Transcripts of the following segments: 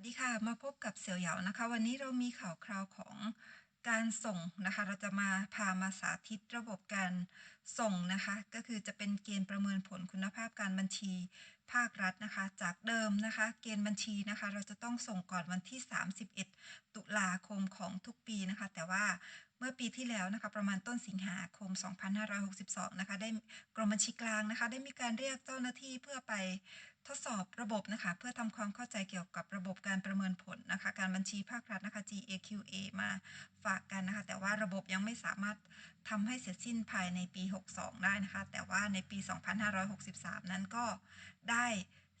สวัสดีค่ะมาพบกับเสี่ยวเหยานะคะ วันนี้เรามีข่าวคราวของการส่งนะคะ เราจะมาพามาสาธิตระบบการส่งนะคะ ก็คือจะเป็นเกณฑ์ประเมินผลคุณภาพการบัญชีภาครัฐนะคะ จากเดิมนะคะ เกณฑ์บัญชีนะคะ เราจะต้องส่งก่อนวันที่ 31 ตุลาคมของทุกปีนะคะ แต่ว่าเมื่อปีที่แล้วนะคะประมาณต้นสิงหาคม 2562 นะคะ ได้กรมบัญชีกลางนะคะ ได้มีการเรียกเจ้าหน้าที่เพื่อไป ทดสอบระบบนะคะ เพื่อทำความเข้าใจเกี่ยวกับระบบการประเมินผลนะคะ การบัญชีภาครัฐนะคะ GAQA มาฝากกันนะคะ แต่ว่าระบบยังไม่สามารถทำให้เสร็จสิ้นภายในปี 62 ได้นะคะ แต่ว่าในปี 2563 นั้นก็ได้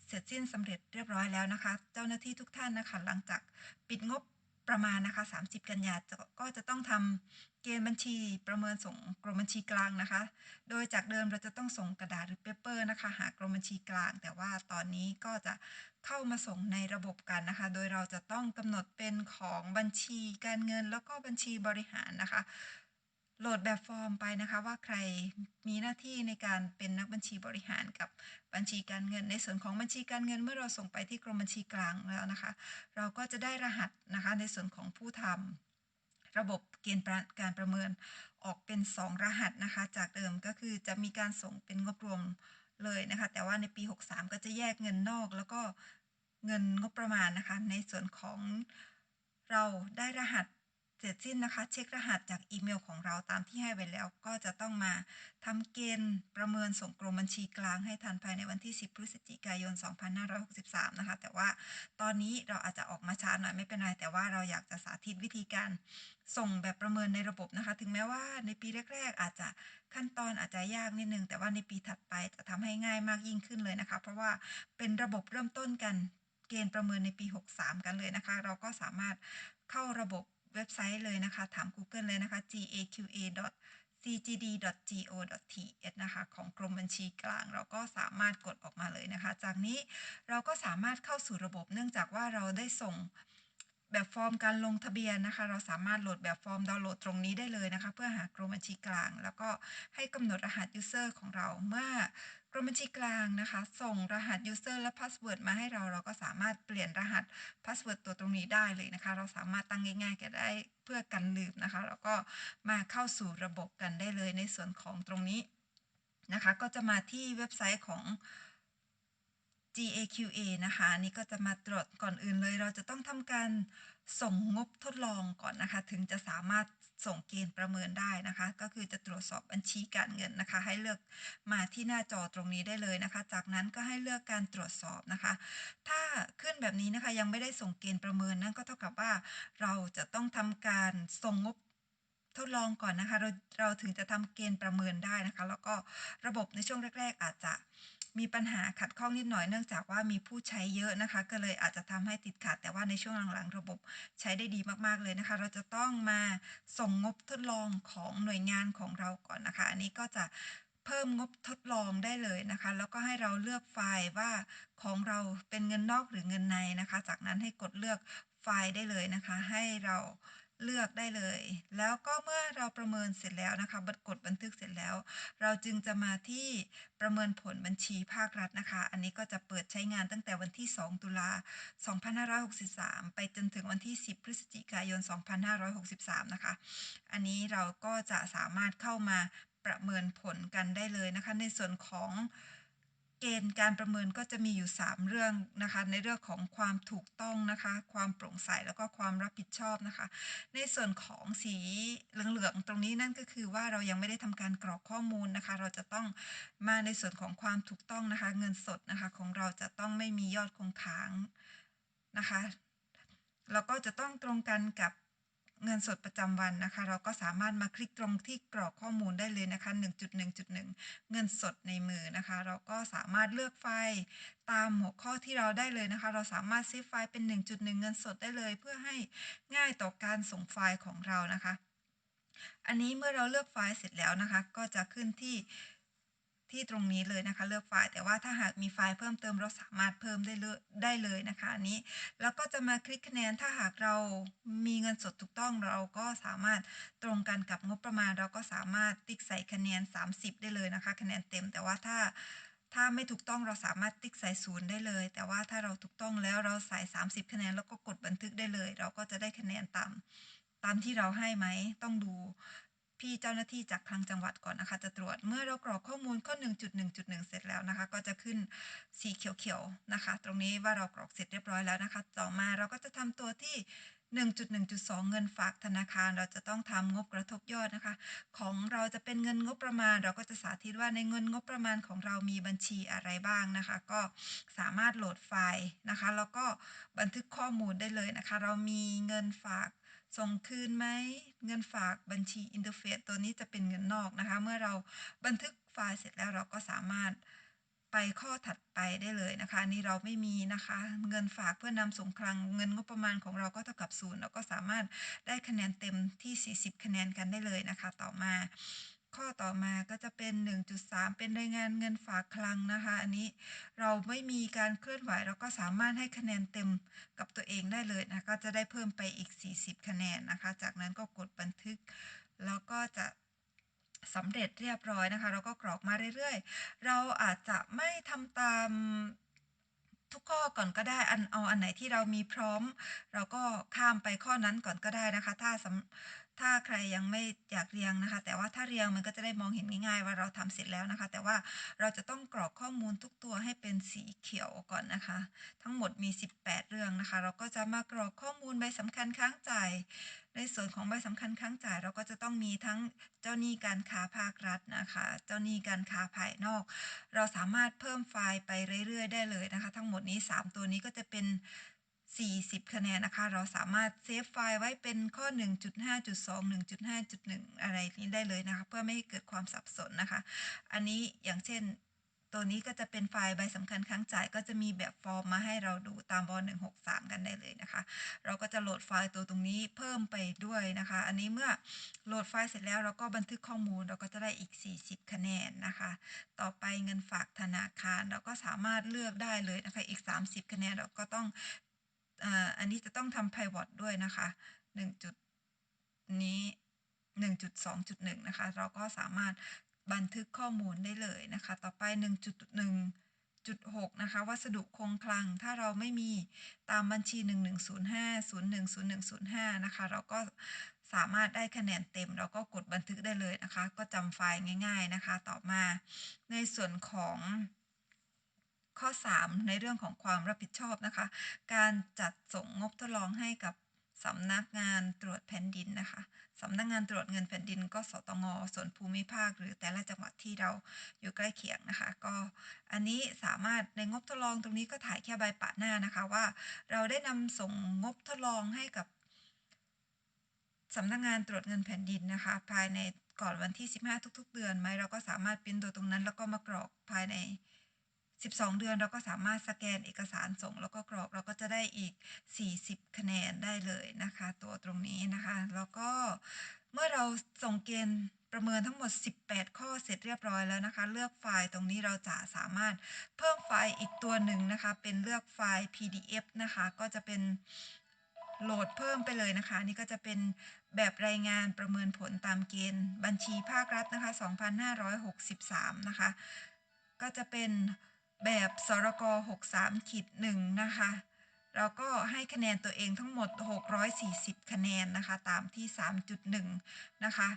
เสร็จสิ้นสำเร็จเรียบร้อยแล้วนะคะ เจ้าหน้าที่ทุกท่านนะคะ หลังจากปิดงบประมาณนะคะ 30 กันยาก็จะต้องทำ เกณฑ์บัญชีประเมินส่งกรมบัญชีกลางนะคะ โดยจากเดิมเราจะต้องส่งกระดาษหรือเปเปอร์นะคะ หากรมบัญชีกลาง แต่ว่าตอนนี้ก็จะเข้ามาส่งในระบบกันนะคะ โดยเราจะต้องกำหนดเป็นของบัญชีการเงิน แล้วก็บัญชีบริหารนะคะ โหลดแบบฟอร์มไปนะคะ ว่าใครมีหน้าที่ในการเป็นนักบัญชีบริหารกับบัญชีการเงิน ในส่วนของบัญชีการเงินเมื่อเราส่งไปที่กรมบัญชีกลางแล้วนะคะ เราก็จะได้รหัสนะคะในส่วนของผู้ทำ ระบบเกณฑ์การประเมินออกเป็น 2 รหัสนะคะ จากเดิมก็คือจะมีการส่งเป็นงบรวมเลยนะคะ แต่ว่าในปี 63 ก็จะแยกเงินนอก แล้วก็เงินงบประมาณนะคะ ในส่วนของเราได้รหัสเสร็จสิ้นนะคะ เช็ครหัสจากอีเมลของเราตามที่ให้ไว้แล้ว ก็จะต้องมาทำเกณฑ์ประเมินส่งกรมบัญชีกลางให้ทันภายในวันที่ 10 พฤศจิกายน 2563 นะคะ แต่ว่าตอนนี้เราอาจจะออกมาช้าหน่อยไม่เป็นไร แต่ว่าเราอยากจะสาธิตวิธีการ ส่งแบบประเมินในระบบนะคะ ถึงแม้ว่าในปีแรก ๆ อาจจะขั้นตอนอาจจะยากนิดนึง แต่ว่าในปีถัดไปจะทำให้ง่ายมากยิ่งขึ้นเลยนะคะ เพราะว่าเป็นระบบเริ่มต้นกันเกณฑ์ประเมินในปี 63 กันเลยนะคะ เราก็สามารถเข้าระบบเว็บไซต์เลยนะคะ ถาม Google เลยนะคะ gaqa.cgd.go.th นะคะของกรมบัญชีกลาง เราก็สามารถกดออกมาเลยนะคะ จากนี้เราก็สามารถเข้าสู่ระบบเนื่องจากว่าเราได้ส่ง แบบฟอร์มการลงทะเบียนนะคะ เราสามารถโหลดแบบฟอร์มดาวน์โหลดตรงนี้ได้เลยนะคะ เพื่อหากรมบัญชีกลาง แล้วก็ให้กำหนดรหัส user ของเราเมื่อกรมบัญชีกลางนะคะ ส่งรหัส user และ password มาให้เราเราก็สามารถเปลี่ยนรหัส password ตัวตรงนี้ได้เลยนะคะ เราสามารถตั้งง่ายๆก็ได้เพื่อกันลืมนะคะ แล้วก็มาเข้าสู่ระบบกันได้เลยในส่วนของตรงนี้นะคะ ก็จะมาที่เว็บไซต์ของ GAQA นะคะอันนี้ก็จะมาตรวจก่อนอื่นเลย เราจะต้องทำการส่งงบทดลองก่อนนะคะ ถึงจะสามารถส่งเกณฑ์ประเมินได้นะคะ ก็คือจะตรวจสอบบัญชีการเงินนะคะ ให้เลือกมาที่หน้าจอตรงนี้ได้เลยนะคะ จากนั้นก็ให้เลือกการตรวจสอบนะคะ ถ้าขึ้นแบบนี้นะคะยังไม่ได้ส่งเกณฑ์ประเมินนั่นก็เท่ากับว่า เราจะต้องทำการส่งงบทดลองก่อนนะคะ เราเราถึงจะทำเกณฑ์ประเมินได้นะคะ แล้วก็ระบบในช่วงแรก ๆ อาจจะ มีปัญหาขัดข้องนิดหน่อยเนื่องจากว่ามีผู้ใช้เยอะนะคะ ก็เลยอาจจะทำให้ติดขัด แต่ว่าในช่วงหลังๆ ระบบใช้ได้ดีมากๆเลยนะคะ เราจะต้องมาส่งงบทดลองของหน่วยงานของเราก่อนนะคะ อันนี้ก็จะเพิ่มงบทดลองได้เลยนะคะ แล้วก็ให้เราเลือกไฟล์ว่าของเราเป็นเงินนอกหรือเงินในนะคะ จากนั้นให้กดเลือกไฟล์ได้เลยนะคะ ให้เรา เลือกได้เลย แล้วก็เมื่อเราประเมินเสร็จแล้วนะคะบัดกดบันทึกเสร็จแล้ว เราจึงจะมาที่ประเมินผลบัญชีภาครัฐนะคะ อันนี้ก็จะเปิดใช้งานตั้งแต่วันที่ 2 ตุลา 2563 ไปจนถึงวันที่ 10 พฤศจิกายน 2563 นะคะ อันนี้เราก็จะสามารถเข้ามาประเมินผลกันได้เลยนะคะ ในส่วนของ เกณฑ์การประเมินก็จะมีอยู่ 3 เรื่องนะคะ ในเรื่องของความถูกต้องนะคะ ความโปร่งใสแล้วก็ความรับผิดชอบนะคะ ในส่วนของสีเหลืองๆตรงนี้นั่นก็คือว่าเรายังไม่ได้ทำการกรอกข้อมูลนะคะ เราจะต้องมาในส่วนของความถูกต้องนะคะ เงินสดนะคะของเราจะต้องไม่มียอดคงค้างนะคะแล้วก็จะต้องตรงกันกับ เงินสดประจำวันนะคะ เราก็สามารถมาคลิกตรงที่กรอกข้อมูลได้เลยนะคะ 1.1.1 เงินสดในมือนะคะ เราก็สามารถเลือกไฟล์ตามหัวข้อที่เราได้เลยนะคะ เราสามารถเซฟไฟล์เป็น 1.1 เงินสดได้เลย เพื่อให้ง่ายต่อการส่งไฟล์ของเรานะคะ อันนี้เมื่อเราเลือกไฟล์เสร็จแล้วนะคะ ก็จะขึ้นที่ ที่ตรงนี้เลยนะคะ เลือกไฟล์ แต่ว่าถ้าหากมีไฟล์เพิ่มเติมเราสามารถเพิ่มได้เลยได้เลยนะคะอันนี้ แล้วก็จะมาคลิกคะแนนถ้าหากเรามีเงินสดถูกต้องเราก็สามารถตรงกันกับงบประมาณ เราก็สามารถติ๊กใส่คะแนน 30 ได้เลยนะคะ คะแนนเต็ม แต่ว่าถ้าถ้าไม่ถูกต้องเราสามารถติ๊กใส่ศูนย์ได้เลย แต่ว่าถ้าเราถูกต้องแล้วเราใส่ 30 คะแนนแล้วก็กดบันทึกได้เลย เราก็จะได้คะแนนตามตามที่เราให้ไหมต้องดู พี่เจ้าหน้าที่จากคลังจังหวัดก่อนนะคะ จะตรวจเมื่อเรากรอกข้อมูลข้อ 1.1.1 เสร็จแล้วนะคะ ก็จะขึ้นสีเขียวๆนะคะ ตรงนี้ว่าเรากรอกเสร็จเรียบร้อยแล้วนะคะ ต่อมาเราก็จะทำตัวที่1.1.2 เงินฝากธนาคาร เราจะต้องทำงบกระทบยอดนะคะ ของเราจะเป็นเงินงบประมาณ เราก็จะสาธิตว่าในเงินงบประมาณของเรามีบัญชีอะไรบ้างนะคะ ก็สามารถโหลดไฟล์นะคะ แล้วก็บันทึกข้อมูลได้เลยนะคะ เรามีเงินฝาก ส่งคืนไหมเงินฝากบัญชีอินเทอร์เฟซตัวนี้จะเป็นเงินนอกนะคะ เมื่อเราบันทึกไฟล์เสร็จแล้วเราก็สามารถไปข้อถัดไปได้เลยนะคะ นี่เราไม่มีนะคะ เงินฝากเพื่อนำส่งคลังเงินงบประมาณของเราก็เท่ากับศูนย์เราก็สามารถได้คะแนนเต็มที่ 40 คะแนนกันได้เลยนะคะ ต่อมา ข้อต่อมาก็จะเป็น 1.3 เป็นรายงานเงินฝากคลังนะคะ อันนี้เราไม่มีการเคลื่อนไหวเราก็สามารถให้คะแนนเต็มกับตัวเองได้เลยนะก็จะได้เพิ่มไปอีก 40 คะแนนนะคะ จากนั้นก็กดบันทึก แล้วก็จะสำเร็จเรียบร้อยนะคะ เราก็กรอกมาเรื่อยๆ เราอาจจะไม่ทำตามทุกข้อก่อนก็ได้อันเอาอันไหนที่เรามีพร้อม เราก็ข้ามไปข้อนั้นก่อนก็ได้นะคะ ถ้าสำ ถ้าใครยังไม่อยากเรียงนะคะ แต่ว่าถ้าเรียงมันก็จะได้มองเห็นง่ายๆ ว่าเราทำเสร็จแล้วนะคะ แต่ว่าเราจะต้องกรอกข้อมูลทุกตัวให้เป็นสีเขียวก่อนนะคะ ทั้งหมดมี 18 เรื่องนะคะ เราก็จะมากรอกข้อมูลใบสำคัญค้างจ่าย ในส่วนของใบสำคัญค้างจ่าย เราก็จะต้องมีทั้งเจ้าหนี้การค้าภาครัฐนะคะ เจ้าหนี้การค้าภายนอก เราสามารถเพิ่มไฟล์ไปเรื่อยๆ ได้เลยนะคะ ทั้งหมดนี้ 3 ตัวนี้ก็จะเป็น 40 คะแนนนะคะ เราสามารถเซฟไฟล์ไว้เป็นข้อ 1.5.2 1.5.1 อะไรนี้ได้เลยนะคะ เพื่อไม่ให้เกิดความสับสนนะคะ อันนี้อย่างเช่นตัวนี้ก็จะเป็นไฟล์ใบสำคัญค้างจ่าย ก็จะมีแบบฟอร์มมาให้เราดูตามว163 กันได้เลยนะคะ เราก็จะโหลดไฟล์ตัวตรงนี้เพิ่มไปด้วยนะคะ อันนี้เมื่อโหลดไฟล์เสร็จแล้วเราก็บันทึกข้อมูลเราก็จะได้อีก 40 คะแนนนะคะ ต่อไปเงินฝากธนาคารเราก็สามารถเลือกได้เลยนะคะอีก 30 คะแนนเราก็ต้อง อ่าอันนี้จะต้องทำ Pivot ด้วยนะคะ1จุดนี้ 1.2.1 นะคะ เราก็สามารถบันทึกข้อมูลได้เลยนะคะ ต่อไป 1.1.6 นะคะ วัสดุคงคลัง ถ้าเราไม่มีตามบัญชี 1105 010105 นะคะ เราก็สามารถได้คะแนนเต็ม เราก็กดบันทึกได้เลยนะคะ ก็จำไฟล์ง่าย ๆนะคะ ต่อมาในส่วนของ ข้อ 3 ในเรื่องของความรับผิดชอบนะคะ การจัดส่งงบทดลองให้กับสำนักงานตรวจแผ่นดินนะคะสำนักงานตรวจเงินแผ่นดิน ก็สตง.ส่วนภูมิภาค หรือแต่ละจังหวัดที่เราอยู่ใกล้เคียงนะคะ ก็อันนี้สามารถในงบทดลองตรงนี้ก็ถ่ายแค่ใบปะหน้านะคะว่า เราได้นำส่งงบทดลองให้กับสำนักงานตรวจเงินแผ่นดินนะคะ ภายในก่อนวันที่ 15 ทุก ๆ เดือนไหมเราก็สามารถพรินต์ตัวตรงนั้น แล้วก็มากรอกภายใน 12 เดือนเราก็สามารถสแกนเอกสารส่ง แล้วก็กรอกเราก็จะได้อีก 40 คะแนนได้เลยนะคะ ตัวตรงนี้นะคะ แล้วก็เมื่อเราส่งเกณฑ์ประเมินทั้งหมด 18 ข้อเสร็จเรียบร้อยแล้วนะคะ เลือกไฟล์ตรงนี้เราจะสามารถเพิ่มไฟล์อีกตัวหนึ่งนะคะ เป็นเลือกไฟล์ PDF นะคะ ก็จะเป็นโหลดเพิ่มไปเลยนะคะ นี่ก็จะเป็นแบบรายงานประเมินผลตามเกณฑ์บัญชีภาครัฐนะคะ 2563 นะคะ ก็จะเป็น แบบสรก63-1นะคะเราก็ให้คะแนนตัวเองทั้งหมด 640 คะแนนนะคะ ตามที่ 3.1 นะคะ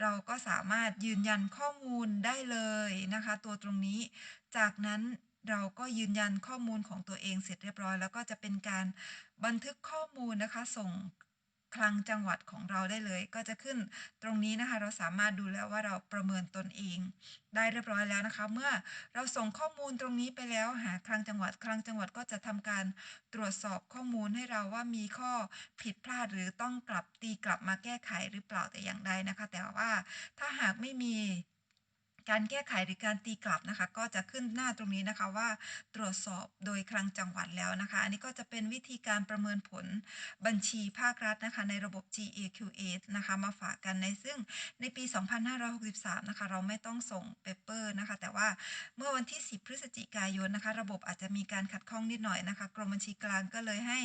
เราก็สามารถยืนยันข้อมูลได้เลยนะคะ ตัวตรงนี้ จากนั้นเราก็ยืนยันข้อมูลของตัวเองเสร็จเรียบร้อย แล้วก็จะเป็นการบันทึกข้อมูลนะคะ ส่ง คลังจังหวัดของเราได้เลย ก็จะขึ้นตรงนี้นะคะ เราสามารถดูแล้วว่าเราประเมินตนเอง ได้เรียบร้อยแล้วนะคะ เมื่อเราส่งข้อมูลตรงนี้ไปแล้วหาคลังจังหวัดคลังจังหวัดก็จะทำการตรวจสอบข้อมูลให้เราว่ามีข้อผิดพลาดหรือต้องกลับตีกลับมาแก้ไขหรือเปล่าแต่อย่างใดนะคะ แต่ว่าถ้าหากไม่มี การแก้ไขหรือการตีกลับนะคะ ก็จะขึ้นหน้าตรงนี้นะคะว่าตรวจสอบโดยคลังจังหวัดแล้วนะคะ อันนี้ก็จะเป็นวิธีการประเมินผลบัญชีภาครัฐนะคะ ในระบบ GAQA นะคะ มาฝากกันในซึ่งในปี 2563 นะคะ เราไม่ต้องส่งเปเปอร์นะคะ แต่ว่าเมื่อวันที่ 10 พฤศจิกายนนะคะ ระบบอาจจะมีการขัดข้องนิดหน่อยนะคะ กรมบัญชีกลางก็เลยให้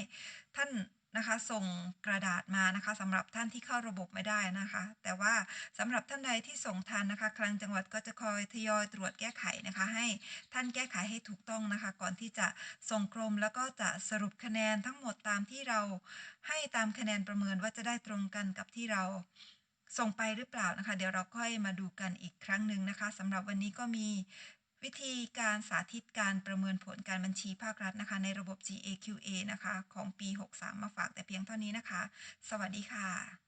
ท่าน นะคะ ส่งกระดาษมานะคะสำหรับท่านที่เข้าระบบไม่ได้นะคะ แต่ว่าสำหรับท่านใดที่ส่งทันนะคะ คลังจังหวัดก็จะคอยทยอยตรวจแก้ไขนะคะ ให้ท่านแก้ไขให้ถูกต้องนะคะ ก่อนที่จะส่งกรมแล้วก็จะสรุปคะแนนทั้งหมดตามที่เราให้ตามคะแนนประเมินว่าจะได้ตรงกันกับที่เราส่งไปหรือเปล่านะคะ เดี๋ยวเราค่อยมาดูกันอีกครั้งหนึ่งนะคะสำหรับวันนี้ก็มี วิธีการสาธิตการประเมินผลการบัญชีภาครัฐนะคะ ในระบบ GAQA นะคะ ของปี 63 มาฝากแต่เพียงเท่านี้นะคะ สวัสดีค่ะ